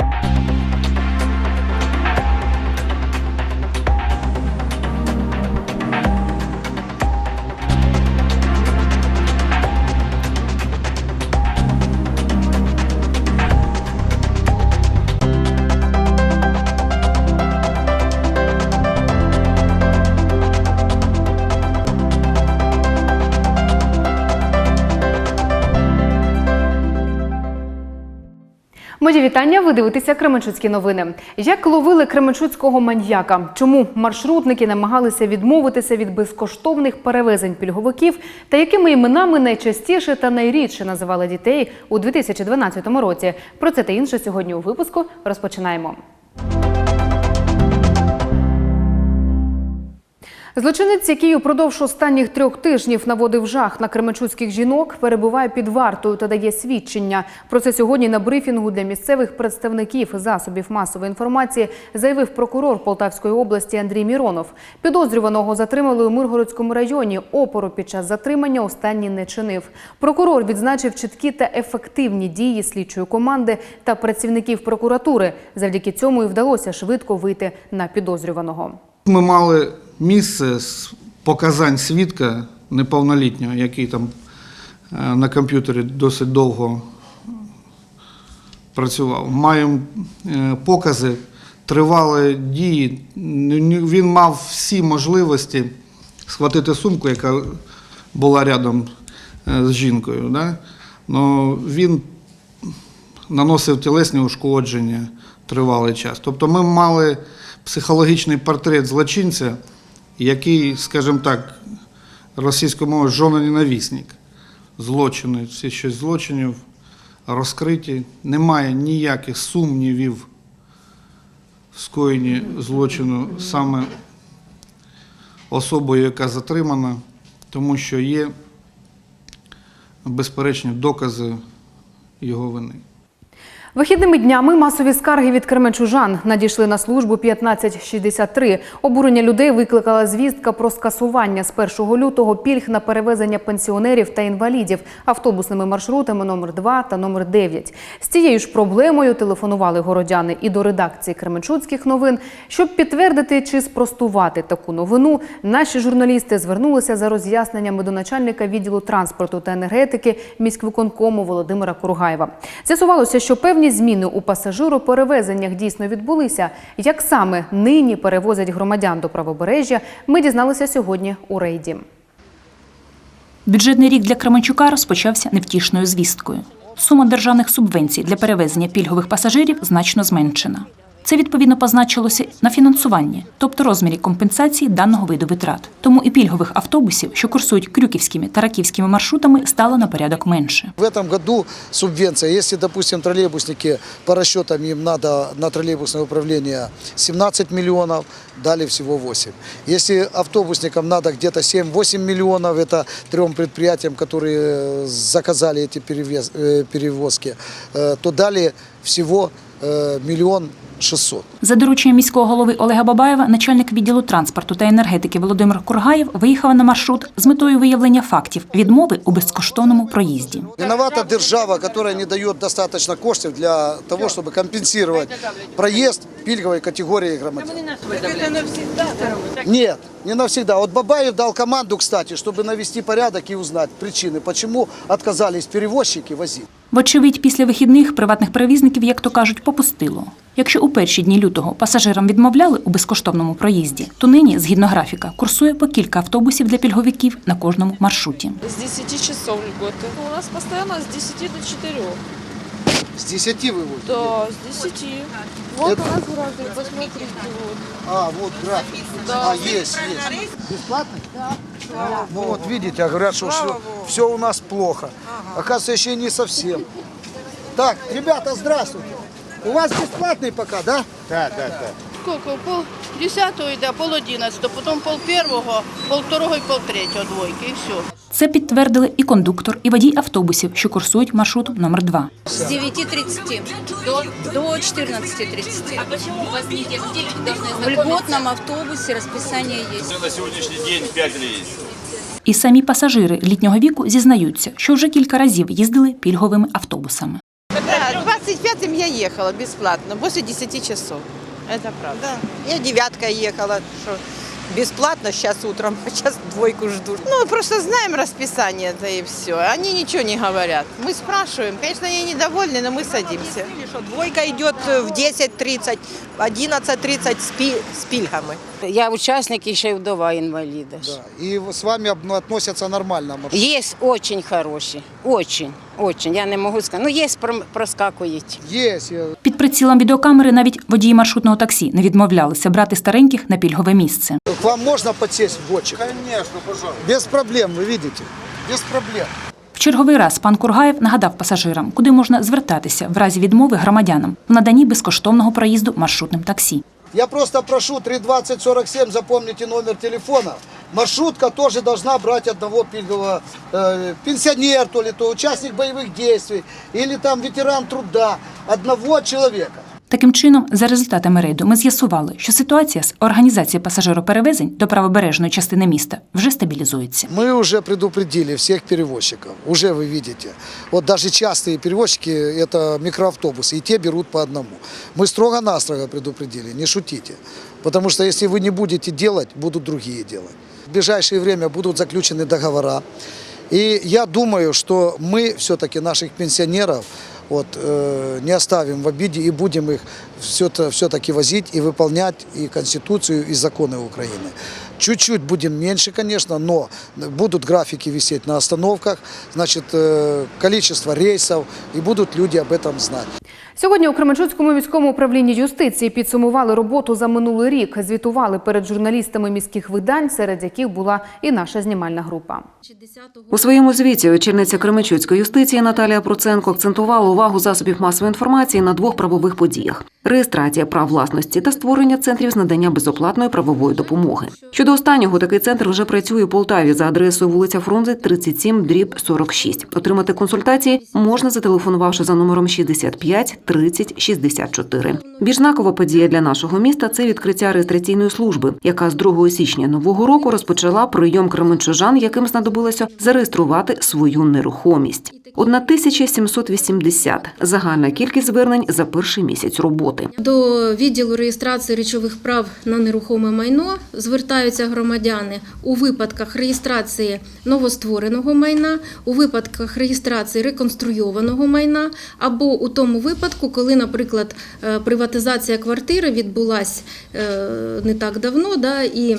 you Мої вітання. Ви дивитеся Кременчуцькі новини. Як ловили Кременчуцького маньяка? Чому маршрутники намагалися відмовитися від безкоштовних перевезень пільговиків? Та якими іменами найчастіше та найрідше називали дітей у 2012 році? Про це та інше сьогодні у випуску розпочинаємо. Злочинець, який упродовж останніх трьох тижнів наводив жах на кременчуцьких жінок, перебуває під вартою та дає свідчення. Про це сьогодні на брифінгу для місцевих представників засобів масової інформації заявив прокурор Полтавської області Андрій Міронов. Підозрюваного затримали у Миргородському районі. Опору під час затримання останній не чинив. Прокурор відзначив чіткі та ефективні дії слідчої команди та працівників прокуратури. Завдяки цьому і вдалося швидко вийти на підозрюваного. Ми мали місце з показань свідка неповнолітнього, який там е, на комп'ютері досить довго працював. Маємо е, покази, тривали дії. Він мав всі можливості схватити сумку, яка була рядом е, з жінкою. Да? Но він наносив тілесні ушкодження тривалий час. Тобто ми мали психологічний портрет злочинця, який, скажімо так, російською мовою жононенавісник. Злочини, всі шість злочинів розкриті. Немає ніяких сумнівів в скоєнні злочину саме особою, яка затримана, тому що є безперечні докази його вини. Вихідними днями масові скарги від кременчужан надійшли на службу 1563. Обурення людей викликала звістка про скасування з 1 лютого пільг на перевезення пенсіонерів та інвалідів автобусними маршрутами номер 2 та номер 9. З цією ж проблемою телефонували городяни і до редакції Кременчуцьких новин. Щоб підтвердити чи спростувати таку новину, наші журналісти звернулися за роз'ясненнями до начальника відділу транспорту та енергетики міськвиконкому Володимира Кургаєва. З'ясувалося, що певні зміни у пасажироперевезеннях дійсно відбулися. Як саме нині перевозять громадян до правобережжя, ми дізналися сьогодні у рейді. Бюджетний рік для Кременчука розпочався невтішною звісткою. Сума державних субвенцій для перевезення пільгових пасажирів значно зменшена. Це відповідно позначилося на фінансуванні, тобто розмірі компенсації даного виду витрат. Тому і пільгових автобусів, що курсують крюківськими та раківськими маршрутами, стало на порядок менше. В цьому році субвенція, якщо, допустимо тролейбусники по розчетам їм треба на тролейбусне управління 17 мільйонів, дали всього 8. Якщо автобусникам треба десь 7-8 мільйонів, це трьом підприємствам, які заказали ці э, перевозки, э, то дали всього э, мільйон 600. За дорученням міського голови Олега Бабаєва, начальник відділу транспорту та енергетики Володимир Кургаєв виїхав на маршрут з метою виявлення фактів відмови у безкоштовному проїзді. Виновата держава, яка не дає достатньо коштів для того, щоб компенсувати проїзд пільгової категорії громадян. Ні, не навсегда. От Бабаєв дав команду, кстати, щоб навести порядок і узнати причини, чому відказались перевозчики возити. Вочевидь, після вихідних приватних перевізників, як то кажуть, попустило. Якщо у перші дні лютого пасажирам відмовляли у безкоштовному проїзді, то нині, згідно графіка, курсує по кілька автобусів для пільговиків на кожному маршруті. С 10 часов льготы. У нас постоянно с 10 до 4. С 10 выводят? Да, с 10. Вот Это- у нас график, посмотрите. Вот. А, вот график. Да. А, есть, есть. Бесплатно? Да. Ну вот видите, говорят, что все, все у нас плохо. Оказывается, еще и не совсем. Так, ребята, здравствуйте. У вас бесплатный пока, да? Сколько? Пол десятого йде, пол одинадцятого, потім пол першого, пол второго і пол третього двойки, і все. Це підтвердили і кондуктор, і водій автобусів, що курсують маршрутом номер 2 С 9.30 до, до 14.30. А почему у вас нет В льготном автобусе расписание есть. На сегодняшний день 5 рейсов. І самі пасажири літнього віку зізнаються, що вже кілька разів їздили пільговими автобусами. Да, 35-м я ехала бесплатно, после 10 часов. Это правда. Да, я девяткой ехала, что бесплатно сейчас утром, а сейчас двойку жду. Ну, мы просто знаем расписание это и все. Они ничего не говорят. Мы спрашиваем. Конечно, они недовольны, но мы садимся. Объяснили, что двойка идет в 10.30, 11.30 с, пи- с пильгами. Я участник і ще й вдова інваліда. Да. И с вами относятся нормально. Є очень хороші, очень, очень. Я не можу сказати. Ну, є проскакують. Есть. я- Під прицілом відеокамери навіть водії маршрутного таксі не відмовлялися брати стареньких на пільгове місце. К вам можно подсесть в бочек? Конечно, пожалуйста. Без проблем, вы видите. Без проблем. Черговий раз пан Кургаєв нагадав пасажирам, куди можна звертатися в разі відмови громадянам в наданні безкоштовного проїзду маршрутним таксі. Я просто прошу 32047, запомните номер телефона. Маршрутка тоже должна брать одного пильгового э, пенсионер, то то участник боевых действий, или там ветеран труда, одного человека. Таким чином, за результатами рейду, ми з'ясували, що ситуація з організацією пасажироперевезень до правобережної частини міста вже стабілізується. Мы уже предупредили всех перевозчиков, уже вы видите. Вот даже частые перевозчики – это микроавтобусы, и те берут по одному. Мы строго-настрого предупредили, не шутите. Потому что если вы не будете делать, будут другие делать. В ближайшее время будут заключены договора. И я думаю, что мы все-таки наших пенсионеров вот, э, не оставим в обиде и будем их все-таки возить и выполнять и Конституцию, и законы Украины. Чуть-чуть будем меньше, конечно, но будут графики висеть на остановках, значит, э, количество рейсов, и будут люди об этом знать. Сьогодні у Кременчуцькому міському управлінні юстиції підсумували роботу за минулий рік. Звітували перед журналістами міських видань, серед яких була і наша знімальна група. У своєму звіті очільниця Кременчуцької юстиції Наталія Проценко акцентувала увагу засобів масової інформації на двох правових подіях: реєстрація прав власності та створення центрів з надання безоплатної правової допомоги. Щодо останнього, такий центр вже працює у Полтаві за адресою вулиця Фрунзе, 37, дріб 46. Отримати консультації можна зателефонувавши за номером 65 30 64. Більш знакова подія для нашого міста це відкриття реєстраційної служби, яка з 2 січня нового року розпочала прийом кременчужан, яким знадобилося зареєструвати свою нерухомість. 1780 – загальна кількість звернень за перший місяць роботи. До відділу реєстрації речових прав на нерухоме майно звертаються громадяни у випадках реєстрації новоствореного майна, у випадках реєстрації реконструйованого майна, або у тому випадку, коли, наприклад, е, приватизація квартири відбулася не так давно, да, і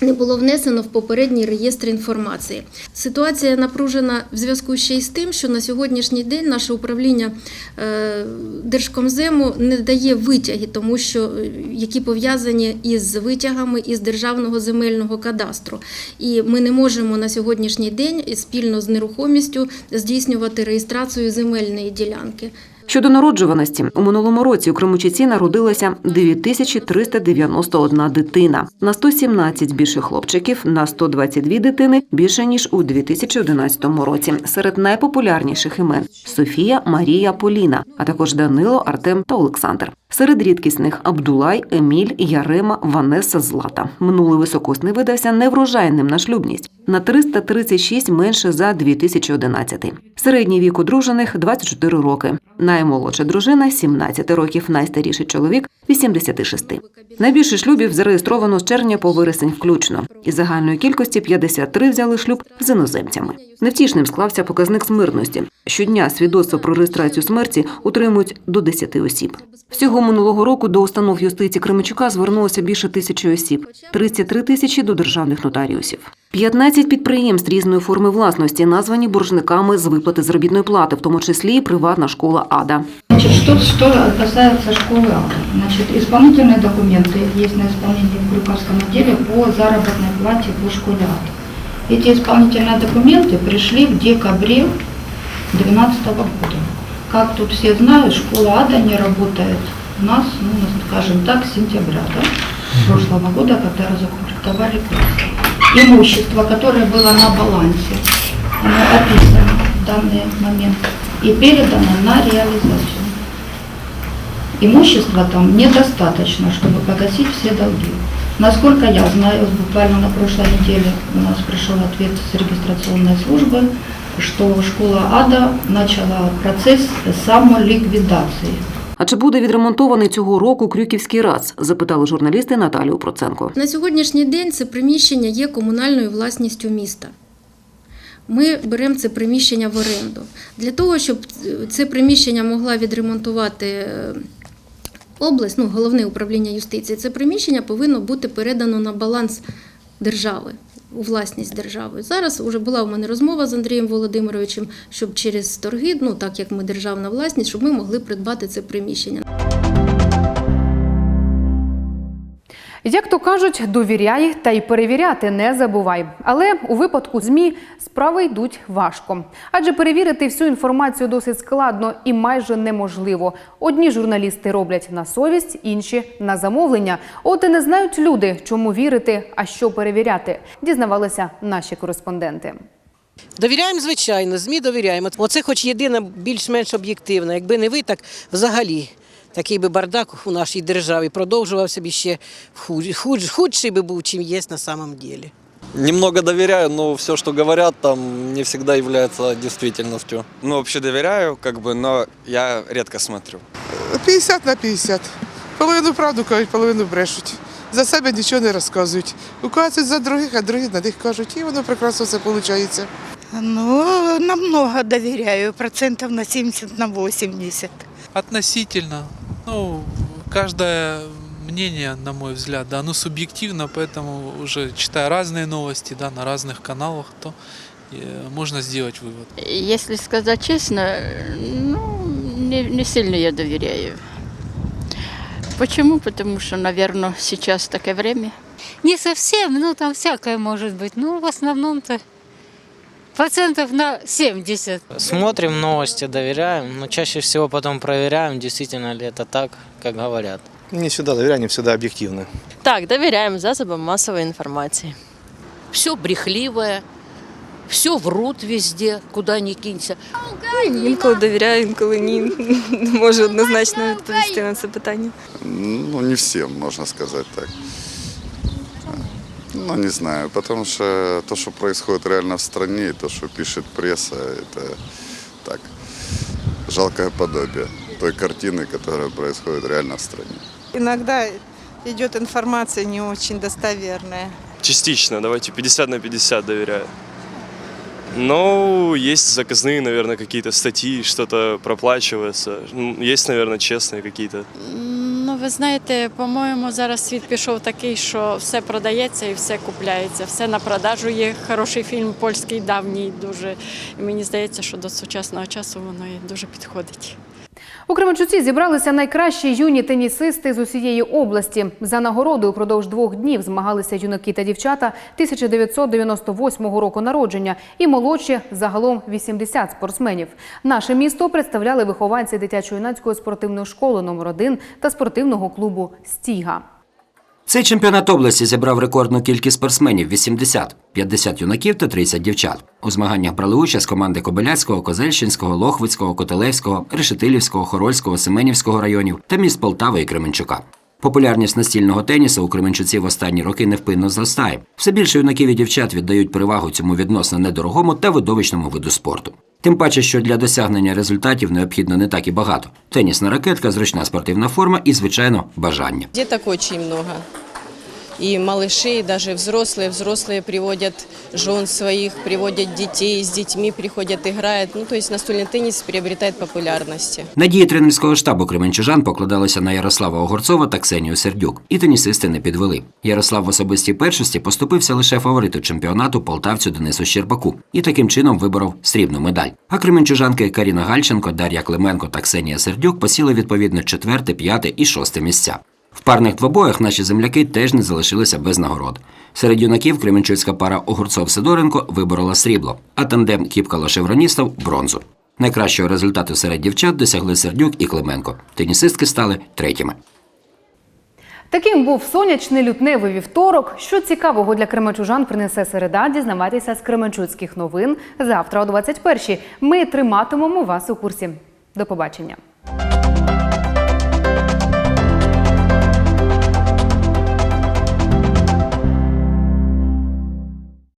не було внесено в попередній реєстр інформації. Ситуація напружена в зв'язку ще й з тим, що на сьогоднішній день наше управління е, Держкомзему не дає витяги, тому що е, які пов'язані із витягами із державного земельного кадастру. І ми не можемо на сьогоднішній день спільно з нерухомістю здійснювати реєстрацію земельної ділянки. Щодо народжуваності, у минулому році у Кримучиці народилося 9391 дитина. На 117 більше хлопчиків, на 122 дитини більше ніж у 2011 році. Серед найпопулярніших імен Софія, Марія, Поліна, а також Данило, Артем та Олександр. Серед рідкісних Абдулай, Еміль, Ярема, Ванеса, Злата. Минулий високосний видався неврожайним на шлюбність на 336 менше за 2011. Середній вік одружених – 24 роки. Наймолодша дружина – 17 років, найстаріший чоловік – 86. Найбільше шлюбів зареєстровано з червня по вересень включно. Із загальної кількості 53 взяли шлюб з іноземцями. Невтішним склався показник смертності. Щодня свідоцтво про реєстрацію смерті утримують до 10 осіб. Всього минулого року до установ юстиції Кременчука звернулося більше тисячі осіб, 33 тисячі до державних нотаріусів. 15 підприємств різної форми власності названі боржниками з виплати заробітної плати, в тому числі і приватна школа АДА. Значит, что, что касается школы АДА. Значит, исполнительные документы есть на исполнении в Крюковском отделе по заработной плате по школе АДА. Эти исполнительные документы пришли в декабре 2012 года. Как тут все знают, школа АДА не работает у нас, ну, скажем так, с сентября да, прошлого года, когда разукомплектовали классы. Имущество, которое было на балансе, оно описано в данный момент и передано на реализацию. Имущества там недостаточно, чтобы погасить все долги. Насколько я знаю, буквально на прошлой неделе у нас пришел ответ с регистрационной службы что школа АДА начала процесс самоликвидации. А чи буде відремонтований цього року Крюківський РАЦ? запитали журналісти Наталію Проценко. На сьогоднішній день це приміщення є комунальною власністю міста. Ми беремо це приміщення в оренду. Для того, щоб це приміщення могла відремонтувати е, область, ну, головне управління юстиції, це приміщення повинно бути передано на баланс держави, у власність держави. Зараз вже була у мене розмова з Андрієм Володимировичем, щоб через торги, ну так як ми державна власність, щоб ми могли придбати це приміщення. Як то кажуть, довіряй та й перевіряти не забувай. Але у випадку ЗМІ справи йдуть важко. Адже перевірити всю інформацію досить складно і майже неможливо. Одні журналісти роблять на совість, інші на замовлення. От і не знають люди, чому вірити, а що перевіряти. Дізнавалися наші кореспонденти. Довіряємо, звичайно, ЗМІ довіряємо. Оце хоч єдине більш-менш об'єктивне. Якби не ви, так взагалі такий би бардак у нашій державі продовжувався б ще худ, худ, худший би був, чим є на самом деле. Немного доверяю, но все, что говорят, там не всегда является действительностью. Ну, вообще доверяю, как бы, но я редко смотрю. 50 на 50. Половину правду кажуть, половину брешуть. За себе нічого не розказують. Указують за других, а другі на них кажуть, і воно прекрасно все виходить. Ну, намного доверяю, процентов на 70, на 80. Относительно. Ну, каждое мнение, на мой взгляд, да, оно субъективно, поэтому уже читая разные новости, да, на разных каналах, то э, можно сделать вывод. Если сказать честно, ну, не, не сильно я доверяю. Почему? Потому что, наверное, сейчас такое время. Не совсем, ну там всякое может быть. Ну, в основном-то процентов на 70. Смотрим новости, доверяем, но чаще всего потом проверяем, действительно ли это так, как говорят. Не всегда доверяю, не всегда объективно. Так, доверяем засобам массовой информации. Все брехливое, все врут везде, куда ни кинься. Інколи довіряю, інколи ні. Не можу однозначно відповісти на це питання. Ну, не всем, можно сказать так. Ну, не знаю, потому что то, что происходит реально в стране, и то, что пишет пресса, это так, жалкое подобие той картины, которая происходит реально в стране. Иногда идет информация не очень достоверная. Частично, давайте 50 на 50 доверяю. Но есть заказные, наверное, какие-то статьи, что-то проплачивается. Ну, Есть, наверное, честные какие-то. Ви знаєте, по-моєму, зараз світ пішов такий, що все продається і все купляється. Все на продажу. Є хороший фільм польський давній дуже. І мені здається, що до сучасного часу воно і дуже підходить. У Кременчуці зібралися найкращі юні тенісисти з усієї області. За нагороду упродовж двох днів змагалися юнаки та дівчата 1998 року народження і молодші загалом 80 спортсменів. Наше місто представляли вихованці дитячо-юнацької спортивної школи номер 1 та спортивного клубу Стіга. Цей чемпіонат області зібрав рекордну кількість спортсменів 80 – 50 юнаків та 30 дівчат. У змаганнях брали участь команди Кобиляцького, Козельщинського, Лохвицького, Котелевського, Решетилівського, Хорольського, Семенівського районів та міст Полтави і Кременчука. Популярність настільного тенісу у Кременчуці в останні роки невпинно зростає. Все більше юнаків і дівчат віддають перевагу цьому відносно недорогому та видовищному виду спорту. Тим паче, що для досягнення результатів необхідно не так і багато: тенісна ракетка, зручна спортивна форма і, звичайно, бажання. Діток дуже много И малышей, даже взрослые. Взрослые приводят жен своих, приводят детей, с детьми приходят, играют. Ну, то есть настольный теннис приобретает популярности. Надії тренерського штабу Кременчужан покладалися на Ярослава Огурцова та Ксенію Сердюк, і тенісисти не підвели. Ярослав в особистій першості поступився лише фавориту чемпіонату полтавцю Денису Щербаку і таким чином виборов срібну медаль. А кременчужанки Каріна Гальченко, Дар'я Клименко та Ксенія Сердюк посіли відповідно четверте, п'яте і шосте місця. В парних двобоях наші земляки теж не залишилися без нагород. Серед юнаків кременчуцька пара Огурцов-Сидоренко виборола срібло, а тандем Кіпкало-Шевроністов – бронзу. Найкращого результату серед дівчат досягли Сердюк і Клименко. Тенісистки стали третіми. Таким був сонячний лютневий вівторок. Що цікавого для кременчужан принесе середа, дізнавайтеся з кременчуцьких новин завтра о 21-й. Ми триматимемо вас у курсі. До побачення.